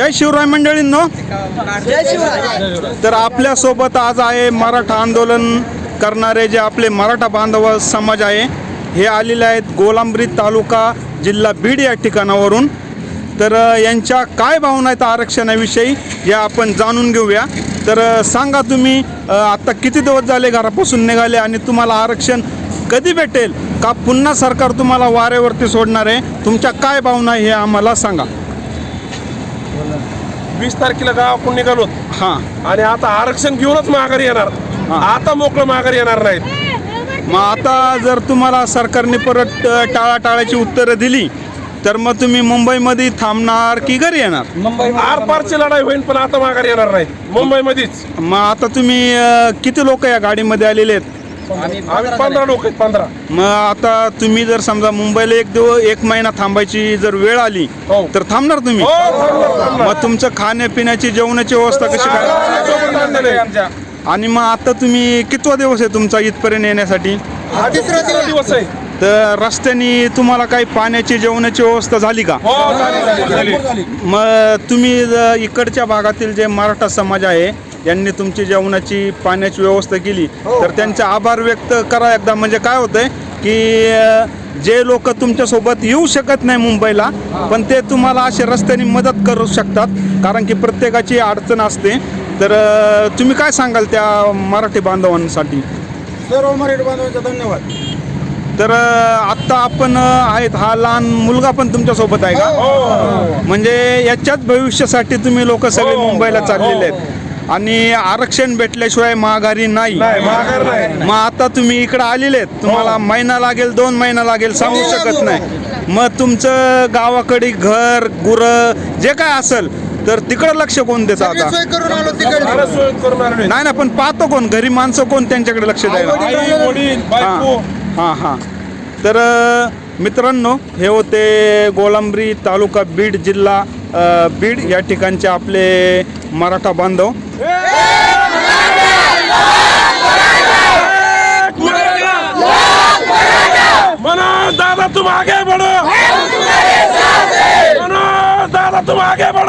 जय शिवराय मंडळींनो. तर आपल्यासोबत आज आहे मराठा आंदोलन करणारे जे आपले मराठा बांधव समाज आहे हे आलेले आहेत गोलांबरी तालुका जिल्हा बीड या ठिकाणावरून. तर यांच्या काय भावना आहेत आरक्षणाविषयी या आपण जाणून घेऊया. तर सांगा तुम्ही अ, आता किती दिवस झाले घरापासून निघाले आणि तुम्हाला आरक्षण कधी भेटेल? का पुन्हा सरकार तुम्हाला वाऱ्यावरती सोडणार आहे? तुमच्या काय भावना आहे हे आम्हाला सांगा. वीस तारखेला गावाकडून निघालो. हां. आणि आता आरक्षण घेऊनच माघारी येणार. आता मोकळं माघारी येणार नाहीत. मग आता जर तुम्हाला सरकारने परत अ, टाळाटाळाची उत्तरं दिली तर मग तुम्ही मुंबईमध्ये थांबणार की घरी येणार? आर पारची लढाई होईल पण आता माघारी येणार नाहीत. मुंबईमध्येच. मग आता तुम्ही अ, किती लोक या गाडीमध्ये आलेले आहेत? आम्ही पंधरा लोक आहेत पंधरा. मग आता तुम्ही जर समजा मुंबईला एक दिवस एक महिना थांबायची जर वेळ आली हो. तर थांबणार तुम्ही? हो, थांबणार, थांबणार. मग तुमचं खाण्यापिण्याची जेवणाची व्यवस्था कशी काय? सोबत आणलेलं आहे. आणि मग आता तुम्ही कितवा दिवस आहे तुमचा इथपर्यंत येण्यासाठी? हा तिसरा दिवस. आहे. तर रस्त्याने तुम्हाला काही पाण्याची जेवणाची व्यवस्था झाली का? हो झाली झाली झाली. मग तुम्ही ज- इकडच्या भागातील जे मराठा समाज आहे यांनी तुमची जेवणाची पाण्याची व्यवस्था केली. तर त्यांचे आभार व्यक्त करा एकदा. म्हणजे काय होतंय की जे लोक तुमच्यासोबत येऊ शकत नाही मुंबईला पण ते तुम्हाला असे रस्त्याने मदत करू शकतात. कारण की प्रत्येकाची अडचण असते. तर तुम्ही काय सांगाल त्या मराठी बांधवांसाठी? सर्व मराठी बांधवांचा धन्यवाद. तर आत्ता आपण आहेत. हा लहान मुलगा पण तुमच्यासोबत आहे का? म्हणजे याच्याच भविष्यासाठी तुम्ही लोक सगळे हो. मुंबईला चाललेले आहेत. आणि आरक्षण भेटल्याशिवाय माघारी नाही. नाही माघार नाही. मग आता तुम्ही इकडे आलेले आहेत. तुम्हाला महिना लागेल दोन महिना लागेल सांगू शकत नाही. मग तुमचं गावाकडे घर गुरं जे काय असेल तर तिकडं लक्ष कोण देतं आता. नाही ना पण पाहतो कोण? घरी माणसं कोण त्यांच्याकडे लक्ष द्यायला? हां हां तर मित्रांनो हे होते गोलांबरी तालुका बीड जिल्हा. बीड या ठिकाणचे आपले मराठा बांधव. मना दादा तुम आगे बढ़ो। मना दादा तुम आगे बढ़ो।